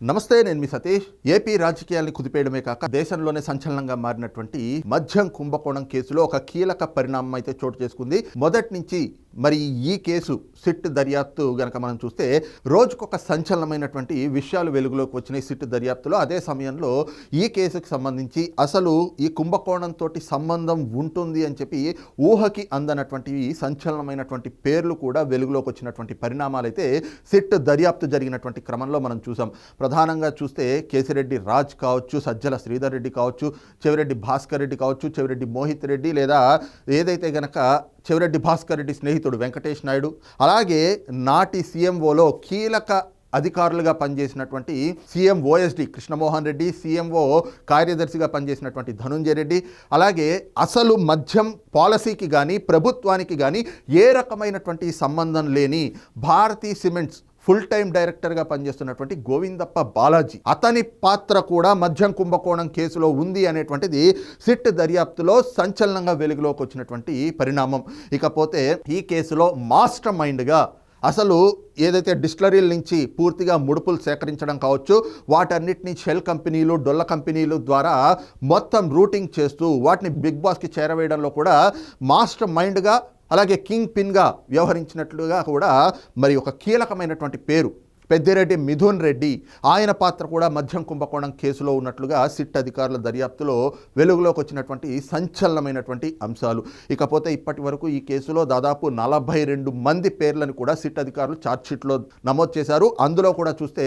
నమస్తే నేను మీ సతీష్. ఏపీ రాజకీయాల్ని కుదిపేయడమే కాక దేశంలోనే సంచలనంగా మారినటువంటి మద్యం కుంభకోణం కేసులో ఒక కీలక పరిణామం అయితే చోటు చేసుకుంది. మొదటి నుంచి మరి ఈ కేసు సిట్ దర్యాప్తు గనక మనం చూస్తే రోజుకొక సంచలనమైనటువంటి విషయాలు వెలుగులోకి వచ్చినాయి సిట్ దర్యాప్తులో. అదే సమయంలో ఈ కేసుకు సంబంధించి అసలు ఈ కుంభకోణంతో సంబంధం ఉంటుంది అని చెప్పి ఊహకి అందనటువంటి సంచలనమైనటువంటి పేర్లు కూడా వెలుగులోకి వచ్చినటువంటి పరిణామాలు అయితే సిట్ దర్యాప్తు జరిగినటువంటి క్రమంలో మనం చూసాం. ప్రధానంగా చూస్తే కేసిరెడ్డి రాజ్ కావచ్చు సజ్జల శ్రీధర్ రెడ్డి కావచ్చు చెవిరెడ్డి భాస్కర్ రెడ్డి కావచ్చు చెవిరెడ్డి మోహిత్ రెడ్డి లేదా ఏదైతే గనక చెవిరెడ్డి భాస్కర్ రెడ్డి స్నేహితుడు వెంకటేష్ నాయుడు అలాగే నాటి సీఎంఓలో కీలక అధికారులుగా పనిచేసినటువంటి CM OSD Krishnamohan Reddy CMO కార్యదర్శిగా పనిచేసినటువంటి ధనుంజయ రెడ్డి అలాగే అసలు మద్యం పాలసీకి కానీ ప్రభుత్వానికి కానీ ఏ రకమైనటువంటి సంబంధం లేని భారతీ సిమెంట్స్ ఫుల్ టైం డైరెక్టర్గా పనిచేస్తున్నటువంటి గోవిందప్ప బాలాజీ. అతని పాత్ర కూడా మద్యం కుంభకోణం కేసులో ఉంది అనేటువంటిది సిట్ దర్యాప్తులో సంచలనంగా వెలుగులోకి వచ్చినటువంటి పరిణామం. ఇకపోతే ఈ కేసులో మాస్టర్ మైండ్గా అసలు ఏదైతే డిస్టిలరీల నుంచి పూర్తిగా ముడుపులు సేకరించడం కావచ్చు వాటన్నిటిని షెల్ కంపెనీలు డొల్ల కంపెనీలు ద్వారా మొత్తం రూటింగ్ చేస్తూ వాటిని బిగ్ బాస్కి చేరవేయడంలో కూడా మాస్టర్ మైండ్గా అలాగే కింగ్ పిన్గా వ్యవహరించినట్లుగా కూడా మరి ఒక కీలకమైనటువంటి పేరు పెద్దిరెడ్డి మిథున్ రెడ్డి ఆయన పాత్ర కూడా మద్యం కుంభకోణం కేసులో ఉన్నట్లుగా సిట్ అధికారుల దర్యాప్తులో వెలుగులోకి వచ్చినటువంటి సంచలనమైనటువంటి అంశాలు. ఇకపోతే ఇప్పటి వరకు ఈ కేసులో దాదాపు నలభై రెండు మంది పేర్లను కూడా సిట్ అధికారులు ఛార్జ్షీట్లో నమోదు చేశారు. అందులో కూడా చూస్తే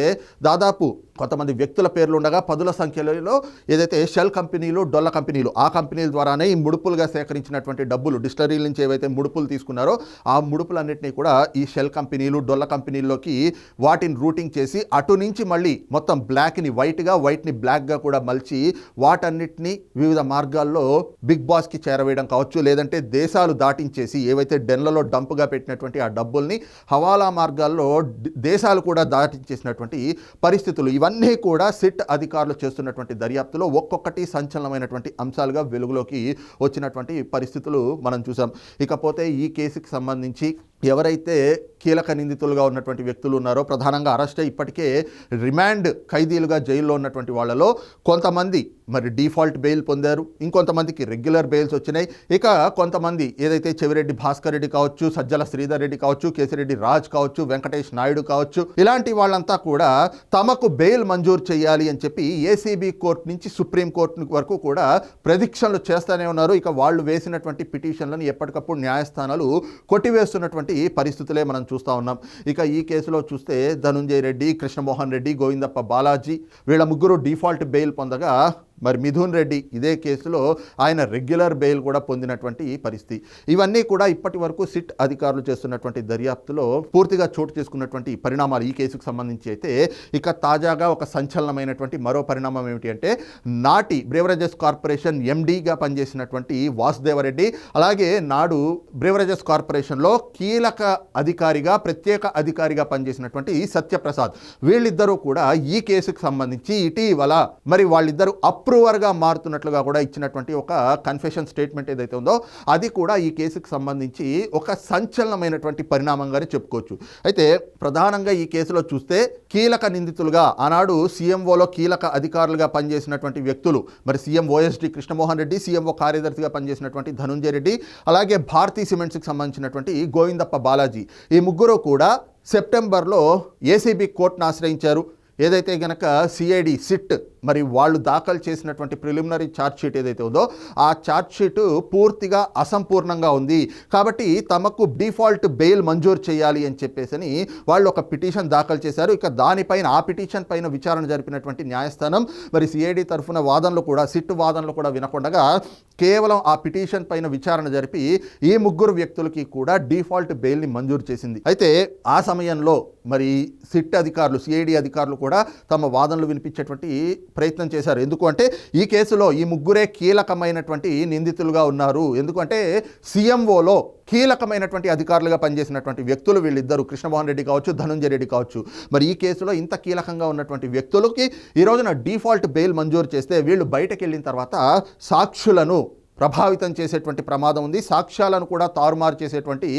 దాదాపు కొంతమంది వ్యక్తుల పేర్లు ఉండగా పదుల సంఖ్యలో ఏదైతే షెల్ కంపెనీలు డొల్ల కంపెనీలు ఆ కంపెనీల ద్వారానే ఈ ముడుపులుగా సేకరించినటువంటి డబ్బులు డిస్టరీల నుంచి ఏవైతే ముడుపులు తీసుకున్నారో ఆ ముడుపులన్నింటినీ కూడా ఈ షెల్ కంపెనీలు డొల్ల కంపెనీల్లోకి వాటి లైన్ రూటింగ్ చేసి అటు నుంచి మళ్ళీ మొత్తం బ్లాక్ని వైట్గా వైట్ని బ్లాక్గా కూడా మలిచి వాటన్నిటిని వివిధ మార్గాల్లో బిగ్ బాస్కి చేరవేయడం కావచ్చు లేదంటే దేశాలు దాటించేసి ఏవైతే డెన్లలో డంప్గా పెట్టినటువంటి ఆ డబ్బుల్ని హవాలా మార్గాల్లో దేశాలు కూడా దాటించేసినటువంటి పరిస్థితులు. ఇవన్నీ కూడా సిట్ అధికారులు చేస్తున్నటువంటి దర్యాప్తులో ఒక్కొక్కటి సంచలనమైనటువంటి అంశాలుగా వెలుగులోకి వచ్చినటువంటి పరిస్థితులు మనం చూసాం. ఇకపోతే ఈ కేసుకి సంబంధించి ఎవరైతే కీలక నిందితులుగా ఉన్నటువంటి వ్యక్తులు ఉన్నారో ప్రధానంగా అరెస్ట్ అయి ఇప్పటికే రిమాండ్ ఖైదీలుగా జైల్లో ఉన్నటువంటి వాళ్ళలో కొంతమంది మరి డిఫాల్ట్ బెయిల్ పొందారు. ఇంకొంతమందికి రెగ్యులర్ బెయిల్స్ వచ్చినాయి. ఇక కొంతమంది ఏదైతే చెవిరెడ్డి భాస్కర్ రెడ్డి కావచ్చు సజ్జల శ్రీధర్ రెడ్డి కావచ్చు కేసిరెడ్డి రాజ్ కావచ్చు వెంకటేష్ నాయుడు కావచ్చు ఇలాంటి వాళ్ళంతా కూడా తమకు బెయిల్ మంజూరు చేయాలి అని చెప్పి ఏసీబీ కోర్టు నుంచి సుప్రీం కోర్టు వరకు కూడా ప్రదీక్షలు చేస్తూనే ఉన్నారు. ఇక వాళ్ళు వేసినటువంటి పిటిషన్లను ఎప్పటికప్పుడు న్యాయస్థానాలు కొట్టివేస్తున్నటువంటి పరిస్థితులే మనం చూస్తూ ఉన్నాం. ఇక ఈ కేసులో చూస్తే ధనుంజయ రెడ్డి కృష్ణమోహన్ రెడ్డి గోవిందప్ప బాలాజీ వీళ్ళ ముగ్గురు డిఫాల్ట్ బెయిల్ పొందగా మరి మిథున్ రెడ్డి ఇదే కేసులో ఆయన రెగ్యులర్ బెయిల్ కూడా పొందినటువంటి పరిస్థితి. ఇవన్నీ కూడా ఇప్పటి వరకు సిట్ అధికారులు చేస్తున్నటువంటి దర్యాప్తులో పూర్తిగా చోటు చేసుకున్నటువంటి పరిణామాలు ఈ కేసుకు సంబంధించి అయితే ఇక తాజాగా ఒక సంచలనమైనటువంటి మరో పరిణామం ఏమిటి అంటే నాటి బ్రేవరేజెస్ కార్పొరేషన్ ఎండీగా పనిచేసినటువంటి వాసుదేవరెడ్డి అలాగే నాడు బ్రేవరేజెస్ కార్పొరేషన్లో కీలక అధికారిగా ప్రత్యేక అధికారిగా పనిచేసినటువంటి సత్యప్రసాద్. వీళ్ళిద్దరూ కూడా ఈ కేసుకు సంబంధించి ఇటీవల మరి వాళ్ళిద్దరూ అప్ అప్రూవర్గా మారుతున్నట్లుగా కూడా ఇచ్చినటువంటి ఒక కన్ఫెషన్ స్టేట్మెంట్ ఏదైతే ఉందో అది కూడా ఈ కేసుకు సంబంధించి ఒక సంచలనమైనటువంటి పరిణామంగానే చెప్పుకోవచ్చు. అయితే ప్రధానంగా ఈ కేసులో చూస్తే కీలక నిందితులుగా ఆనాడు సీఎంఓలో కీలక అధికారులుగా పనిచేసినటువంటి వ్యక్తులు మరి CM OSD Krishnamohan Reddy CMO కార్యదర్శిగా పనిచేసినటువంటి ధనుంజయ రెడ్డి అలాగే భారతీ సిమెంట్స్కి సంబంధించినటువంటి గోవిందప్ప బాలాజీ. ఈ ముగ్గురు కూడా సెప్టెంబర్లో ఏసీబీ కోర్టును ఆశ్రయించారు. ఏదైతే గనక సిఐడి సిట్ మరి వాళ్ళు దాఖలు చేసినటువంటి ప్రిలిమినరీ ఛార్జ్ షీట్ ఏదైతే ఉందో ఆ ఛార్జ్షీటు పూర్తిగా అసంపూర్ణంగా ఉంది. కాబట్టి తమకు డిఫాల్ట్ బెయిల్ మంజూరు చేయాలి అని చెప్పేసి వాళ్ళు ఒక పిటిషన్ దాఖలు చేశారు. ఇక దానిపైన ఆ పిటిషన్ పైన విచారణ జరిపినటువంటి న్యాయస్థానం మరి సిఐడి తరఫున వాదనలు కూడా సిట్ వాదనలు కూడా వినకుండా కేవలం ఆ పిటిషన్ పైన విచారణ జరిపి ఈ ముగ్గురు వ్యక్తులకి కూడా డిఫాల్ట్ బెయిల్ని మంజూరు చేసింది. అయితే ఆ సమయంలో మరి సిట్ అధికారులు సిఐడి అధికారులు కూడా కూడా తమ వాదనలు వినిపించేటువంటి ప్రయత్నం చేశారు. ఎందుకు అంటే ఈ కేసులో ఈ ముగ్గురే కీలకమైనటువంటి నిందితులుగా ఉన్నారు. ఎందుకంటే సీఎంఓలో కీలకమైనటువంటి అధికారులుగా పనిచేసినటువంటి వ్యక్తులు వీళ్ళిద్దరు కృష్ణమోహన్ రెడ్డి కావచ్చు ధనుంజయ రెడ్డి కావచ్చు. మరి ఈ కేసులో ఇంత కీలకంగా ఉన్నటువంటి వ్యక్తులకి ఈ రోజున డిఫాల్ట్ బెయిల్ మంజూరు చేస్తే వీళ్ళు బయటకు వెళ్ళిన తర్వాత సాక్షులను ప్రభావితం చేసేటువంటి ప్రమాదం ఉంది. సాక్ష్యాలను కూడా తారుమారు చేసేటువంటి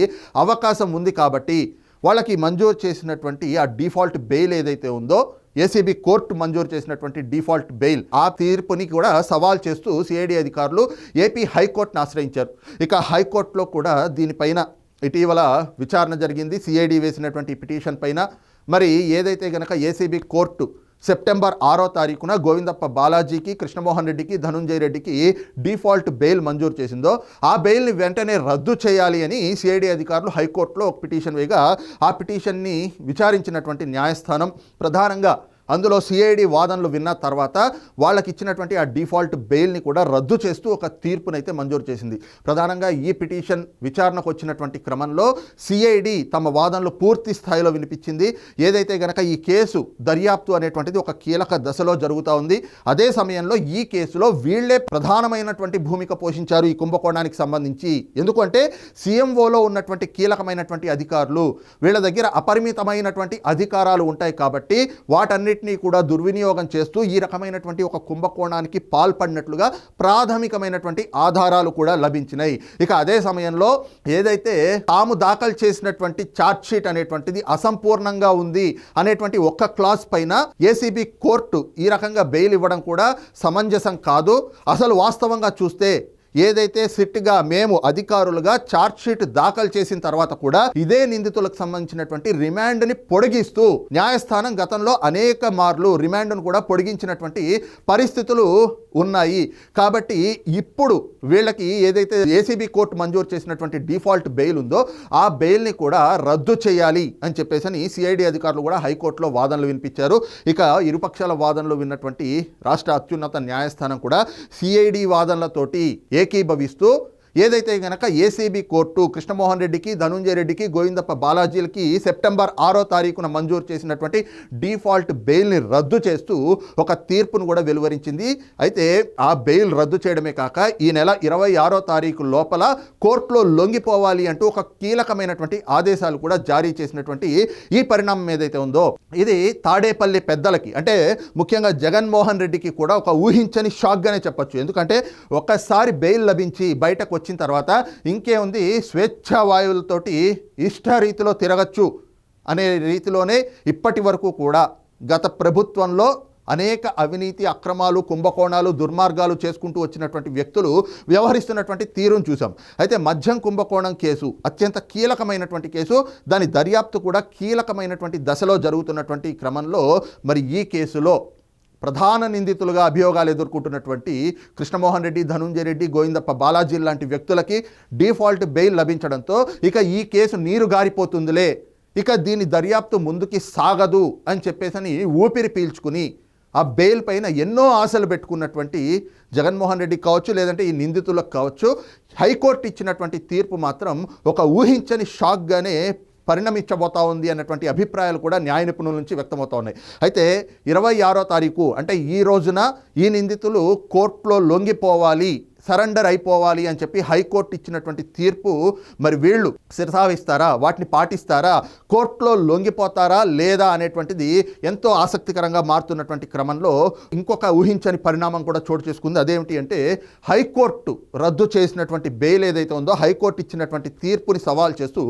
అవకాశం ఉంది కాబట్టి వాళ్ళకి మంజూరు చేసినటువంటి ఆ డిఫాల్ట్ బెయిల్ ఏదైతే ఉందో ఏసీబీ కోర్టు మంజూరు చేసినటువంటి డిఫాల్ట్ బెయిల్. ఆ తీర్పుని కూడా సవాల్ చేస్తూ సిఐడి అధికారులు ఏపీ హైకోర్టును ఆశ్రయించారు. ఇక హైకోర్టులో కూడా దీనిపైన ఇటీవల విచారణ జరిగింది. సిఐడి వేసినటువంటి పిటిషన్ పైన. మరి ఏదైతే గనక ఏసీబీ కోర్టు సెప్టెంబర్ ఆరో తారీఖున గోవిందప్ప బాలాజీకి కృష్ణమోహన్ రెడ్డికి ధనుంజయ రెడ్డికి డిఫాల్ట్ బెయిల్ మంజూరు చేసిందో ఆ బెయిల్ని వెంటనే రద్దు చేయాలి అని సిఐడి అధికారులు హైకోర్టులో ఒక పిటిషన్ వేయగా ఆ పిటిషన్ని విచారించినటువంటి న్యాయస్థానం ప్రధానంగా అందులో సిఐడి వాదనలు విన్న తర్వాత వాళ్ళకి ఇచ్చినటువంటి ఆ డిఫాల్ట్ బెయిల్ని కూడా రద్దు చేస్తూ ఒక తీర్పునైతే మంజూరు చేసింది. ప్రధానంగా ఈ పిటిషన్ విచారణకు వచ్చినటువంటి క్రమంలో సిఐడి తమ వాదనలు పూర్తి స్థాయిలో వినిపించింది. ఏదైతే గనక ఈ కేసు దర్యాప్తు అనేటువంటిది ఒక కీలక దశలో జరుగుతూ ఉంది అదే సమయంలో ఈ కేసులో వీళ్ళే ప్రధానమైనటువంటి భూమిక పోషించారు ఈ కుంభకోణానికి సంబంధించి. ఎందుకంటే సీఎంఓలో ఉన్నటువంటి కీలకమైనటువంటి అధికారులు వీళ్ళ దగ్గర అపరిమితమైనటువంటి అధికారాలు ఉంటాయి కాబట్టి వాటన్నిటి వీటన్నిటినీ కూడా దుర్వినియోగం చేస్తూ ఈ రకమైనటువంటి ఒక కుంభకోణానికి పాల్పడినట్లుగా ప్రాథమికమైనటువంటి ఆధారాలు కూడా లభించినాయి. ఇక అదే సమయంలో ఏదైతే తాము దాఖలు చేసినటువంటి ఛార్జ్ షీట్ అనేటువంటిది అసంపూర్ణంగా ఉంది అనేటువంటి ఒక్క క్లాస్ పైన ఏసీబీ కోర్టు ఈ రకంగా బెయిల్ ఇవ్వడం కూడా సమంజసం కాదు. అసలు వాస్తవంగా చూస్తే ఏదైతే సిట్గా మేము అధికారులుగా చార్జ్షీట్ దాఖలు చేసిన తర్వాత కూడా ఇదే నిందితులకు సంబంధించినటువంటి రిమాండ్ని పొడిగిస్తూ న్యాయస్థానం గతంలో అనేక మార్లు రిమాండ్ను కూడా పొడిగించినటువంటి పరిస్థితులు ఉన్నాయి. కాబట్టి ఇప్పుడు వీళ్ళకి ఏదైతే ఏసీబీ కోర్టు మంజూరు చేసినటువంటి డిఫాల్ట్ బెయిల్ ఉందో ఆ బెయిల్ని కూడా రద్దు చేయాలి అని చెప్పేసి అని సిఐడి అధికారులు కూడా హైకోర్టులో వాదనలు వినిపించారు. ఇక ఇరుపక్షాల వాదనలు విన్నటువంటి రాష్ట్ర అత్యున్నత న్యాయస్థానం కూడా సిఐడి వాదనలతోటి ఏకీభవిస్తూ ఏదైతే గనక ఏసీబీ కోర్టు కృష్ణమోహన్ రెడ్డికి ధనుంజయ రెడ్డికి గోవిందప్ప బాలాజీలకి సెప్టెంబర్ ఆరో తారీఖున మంజూరు చేసినటువంటి డిఫాల్ట్ బెయిల్ని రద్దు చేస్తూ ఒక తీర్పును కూడా వెలువరించింది. అయితే ఆ బెయిల్ రద్దు చేయడమే కాక ఈ నెల ఇరవై ఆరో తారీఖు లోపల కోర్టులో లొంగిపోవాలి అంటూ ఒక కీలకమైనటువంటి ఆదేశాలు కూడా జారీ చేసినటువంటి ఈ పరిణామం ఏదైతే ఉందో ఇది తాడేపల్లి పెద్దలకి అంటే ముఖ్యంగా జగన్మోహన్ రెడ్డికి కూడా ఒక ఊహించని షాక్గానే చెప్పొచ్చు. ఎందుకంటే ఒక్కసారి బెయిల్ లభించి బయటకు వచ్చిన తర్వాత ఇంకేముంది స్వేచ్ఛా వాయువులతోటి ఇష్ట రీతిలో తిరగచ్చు అనే రీతిలోనే ఇప్పటి వరకు కూడా గత ప్రభుత్వంలో అనేక అవినీతి అక్రమాలు కుంభకోణాలు దుర్మార్గాలు చేసుకుంటూ వచ్చినటువంటి వ్యక్తులు వ్యవహరిస్తున్నటువంటి తీరును చూసాం అయితే మద్యం కుంభకోణం కేసు అత్యంత కీలకమైనటువంటి కేసు దాని దర్యాప్తు కూడా కీలకమైనటువంటి దశలో జరుగుతున్నటువంటి క్రమంలో మరి ఈ కేసులో ప్రధాన నిందితులుగా అభియోగాలు ఎదుర్కొంటున్నటువంటి కృష్ణమోహన్ రెడ్డి ధనుంజయ రెడ్డి గోవిందప్ప బాలాజీ లాంటి వ్యక్తులకి డిఫాల్ట్ బెయిల్ లభించడంతో ఇక ఈ కేసు నీరు గారిపోతుందిలే. ఇక దీని దర్యాప్తు ముందుకి సాగదు అని చెప్పేసని ఊపిరి పీల్చుకుని ఆ బెయిల్ పైన ఎన్నో ఆశలు పెట్టుకున్నటువంటి జగన్మోహన్ రెడ్డి కావచ్చు లేదంటే ఈ నిందితులకు కావచ్చు హైకోర్టు ఇచ్చినటువంటి తీర్పు మాత్రం ఒక ఊహించని షాక్గానే పరిణమించబోతా ఉంది అన్నటువంటి అభిప్రాయాలు కూడా న్యాయ నిపుణుల నుంచి వ్యక్తమవుతా ఉన్నాయి. అయితే ఇరవై ఆరో తారీఖు అంటే ఈ రోజున ఈ నిందితులు కోర్టులో లొంగిపోవాలి. సరెండర్ అయిపోవాలి అని చెప్పి హైకోర్టు ఇచ్చినటువంటి తీర్పు మరి వీళ్ళు శిరసావిస్తారా? వాటిని పాటిస్తారా? కోర్టులో లొంగిపోతారా? లేదా అనేటువంటిది ఎంతో ఆసక్తికరంగా మారుతున్నటువంటి క్రమంలో ఇంకొక ఊహించని పరిణామం కూడా చోటు చేసుకుంది. అదేమిటి అంటే హైకోర్టు రద్దు చేసినటువంటి బెయిల్ ఏదైతే ఉందో హైకోర్టు ఇచ్చినటువంటి తీర్పుని సవాల్ చేస్తూ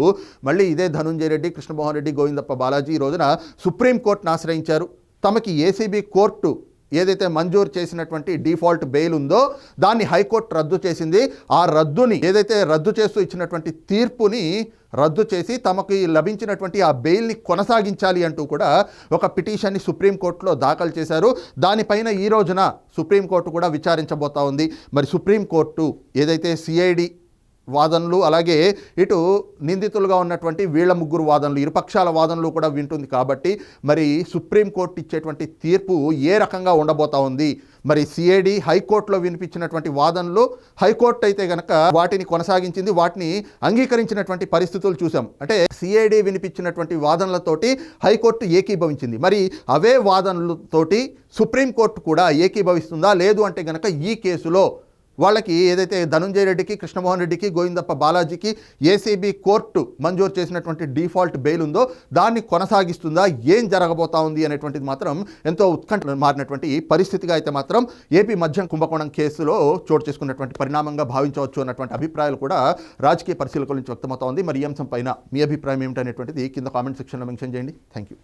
మళ్ళీ ఇదే ధనుంజయ రెడ్డి కృష్ణమోహన్ రెడ్డి గోవిందప్ప బాలాజీ ఈ రోజున సుప్రీంకోర్టును ఆశ్రయించారు. తమకి ఏసీబీ కోర్టు ఏదైతే మంజూరు చేసినటువంటి డిఫాల్ట్ బెయిల్ ఉందో దాన్ని హైకోర్టు రద్దు చేసింది. ఆ రద్దుని ఏదైతే రద్దు చేస్తూ ఇచ్చినటువంటి తీర్పుని రద్దు చేసి తమకు లభించినటువంటి ఆ బెయిల్ని కొనసాగించాలి అంటూ కూడా ఒక పిటిషన్ని సుప్రీంకోర్టులో దాఖలు చేశారు. దానిపైన ఈ రోజున సుప్రీంకోర్టు కూడా విచారించబోతా ఉంది. మరి సుప్రీంకోర్టు ఏదైతే సిఐడి వాదనలు అలాగే ఇటు నిందితులుగా ఉన్నటువంటి వీళ్ళ ముగ్గురు వాదనలు ఇరుపక్షాల వాదనలు కూడా వింటుంది కాబట్టి మరి సుప్రీంకోర్టు ఇచ్చేటువంటి తీర్పు ఏ రకంగా ఉండబోతా ఉంది? మరి సిఐడి హైకోర్టులో వినిపించినటువంటి వాదనలు హైకోర్టు అయితే గనక వాటిని కొనసాగించింది వాటిని అంగీకరించినటువంటి పరిస్థితులు చూసాం అంటే సిఐడి వినిపించినటువంటి వాదనలతోటి హైకోర్టు ఏకీభవించింది. మరి అవే వాదనలతోటి సుప్రీంకోర్టు కూడా ఏకీభవిస్తుందా? లేదు అంటే గనక ఈ కేసులో వాళ్ళకి ఏదైతే ధనుంజయ రెడ్డికి కృష్ణమోహన్ రెడ్డికి గోవిందప్ప బాలాజీకి ఏసీబీ కోర్టు మంజూరు చేసినటువంటి డిఫాల్ట్ బెయిల్ ఉందో దాన్ని కొనసాగిస్తుందా? ఏం జరగబోతా ఉంది అనేటువంటిది మాత్రం ఎంతో ఉత్కంఠ మారినటువంటి పరిస్థితిగా అయితే మాత్రం ఏపీ మద్యం కుంభకోణం కేసులో చోటు చేసుకున్నటువంటి పరిణామంగా భావించవచ్చు అన్నటువంటి అభిప్రాయాలు కూడా రాజకీయ పరిశీలకుల నుంచి వ్యక్తమవుతా ఉంది. మరి ఈ అంశం పైన మీ అభిప్రాయం ఏమిటనేటువంటిది కింద కామెంట్ సెక్షన్లో మెన్షన్ చేయండి. Thank you